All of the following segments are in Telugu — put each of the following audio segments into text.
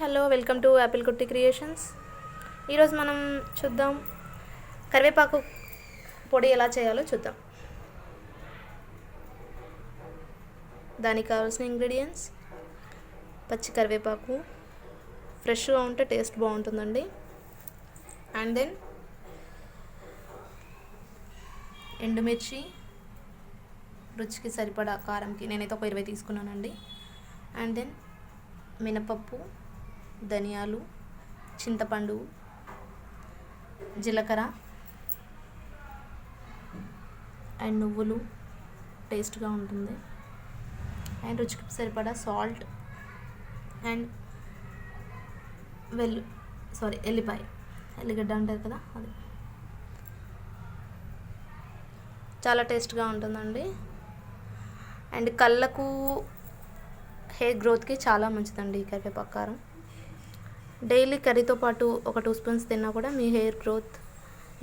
Hello welcome to apple Kutti creations. ఈరోజు మనం చూద్దాం కరివేపాకు పొడి ఎలా చేయాలో చూద్దాం. దానికి కావాల్సిన ఇంగ్రీడియంట్స్ పచ్చి కరివేపాకు ఫ్రెష్గా ఉంటే టేస్ట్ బాగుంటుందండి. అండ్ దెన్ ఎండుమిర్చి రుచికి సరిపడా కారంకి నేనైతే ఒక ఇరవై తీసుకున్నానండి. అండ్ దెన్ మినపప్పు ధనియాలు చింతపండు జీలకర్ర అండ్ నువ్వులు టేస్ట్గా ఉంటుంది. అండ్ రుచికి సరిపడా సాల్ట్ అండ్ వెల్లు సారీ ఎల్లిపాయ. ఎల్లిగడ్డ అంటారు కదా అది. చాలా టేస్ట్గా ఉంటుందండి. అండ్ కళ్ళకు హెయిర్ గ్రోత్కి చాలా మంచిదండి ఈ కరివేపాకు కారం. డైలీ కర్రీతో పాటు ఒక టూ స్పూన్స్ తిన్నా కూడా మీ హెయిర్ గ్రోత్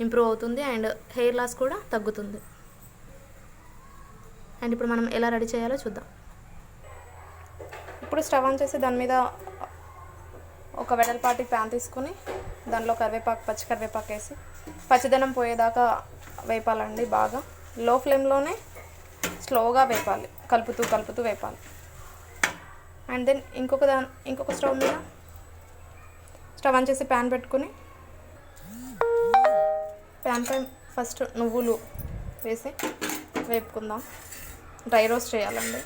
ఇంప్రూవ్ అవుతుంది అండ్ హెయిర్ లాస్ కూడా తగ్గుతుంది. అండ్ ఇప్పుడు మనం ఎలా రెడీ చేయాలో చూద్దాం. ఇప్పుడు స్టవ్ ఆన్ చేసి దాని మీద ఒక వెడల్పాటి ప్యాన్ తీసుకుని దానిలో కరివేపాకు పచ్చి కరివేపాకు వేసి పచ్చిదనం పోయేదాకా వేపాలండి బాగా. లో ఫ్లేమ్లోనే స్లోగా వేపాలి కలుపుతూ కలుపుతూ వేపాలి. అండ్ దెన్ ఇంకొక దా ఇంకొక స్టవ్ మీద స్టవ్ ఆన్ చేసి ప్యాన్ పెట్టుకుని ప్యాన్ పై ఫస్ట్ నువ్వులు వేసి వేపుకుందాం. డ్రై రోస్ట్ చేయాలండి.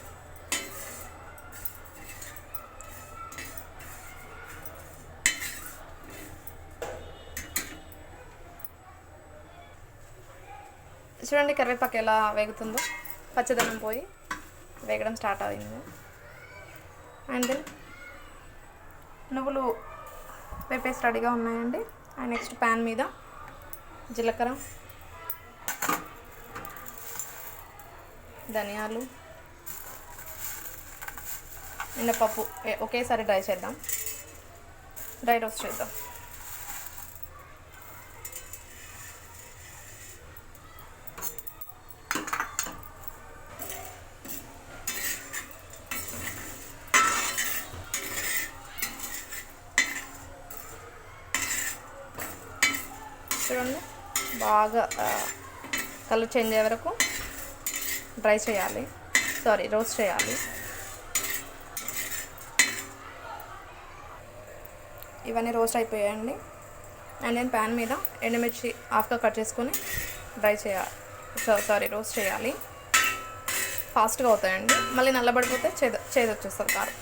చూడండి కరివేపాకు ఎలా వేగుతుందో. పచ్చదనం పోయి వేగడం స్టార్ట్ అయింది. అండ్ దెన్ నువ్వులు వేపేసి రెడీగా ఉన్నాయండి. అండ్ నెక్స్ట్ ప్యాన్ మీద జీలకర్ర ధనియాలు మినపప్పు ఒకేసారి డ్రై చేద్దాం. డ్రై రోస్ట్ చేద్దాం. చూడండి. బాగా కలర్ చేంజ్ అయ్యే వరకు డ్రై చేయాలి. సారీ రోస్ట్ చేయాలి. ఇవన్నీ రోస్ట్ అయిపోయాయండి. అండ్ నేను ప్యాన్ మీద ఎండుమిర్చి హాఫ్గా కట్ చేసుకొని డ్రై చేయాలి సారీ రోస్ట్ చేయాలి. ఫాస్ట్గా అవుతాయండి. మళ్ళీ నల్లబడిపోతే చేదు చేదు వచ్చేస్తుంది కారం.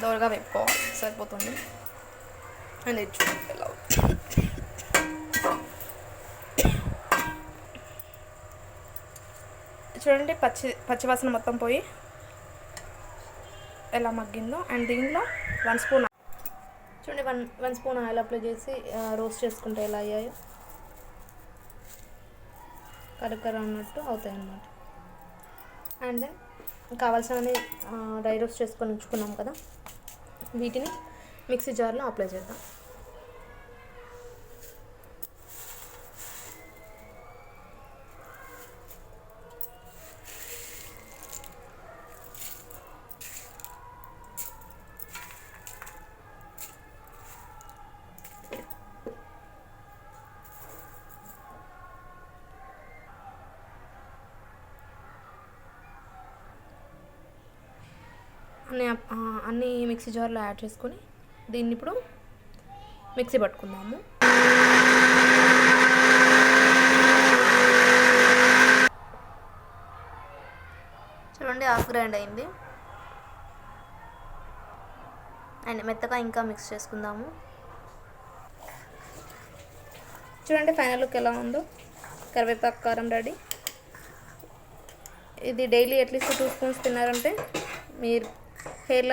దోరగా వేపుకోవాలి సరిపోతుంది అండ్ ఇది చూడండి ఎలా చూడండి పచ్చి పచ్చివాసన మొత్తం పోయి ఎలా మగ్గిందో అండ్ దీనిలో వన్ స్పూన్ చూడండి one one spoon oil apply చేసి రోస్ట్ చేసుకుంటే ఎలా అయ్యాయో కరకర అన్నట్టు అవుతాయి అన్నమాట అండ్ దెన్ కావాల్సినవన్నీ డ్రై రోస్ట్ చేసుకొని ఉంచుకున్నాం కదా. వీటిని మిక్సీ జార్లో అప్లై చేద్దాం. అన్ని అన్ని మిక్సీ జార్లో యాడ్ చేసుకొని దీన్ని ఇప్పుడు మిక్సీ పట్టుకుందాము. చూడండి హాఫ్ గ్రైండ్ అయింది. అండ్ మెత్తగా ఇంకా మిక్స్ చేసుకుందాము. చూడండి ఫైనల్ లుక్ ఎలా ఉందో. కరివేపాకు కారం రెడీ. ఇది డైలీ అట్లీస్ట్ టూ స్పూన్స్ తిన్నారంటే మీరు హెయిర్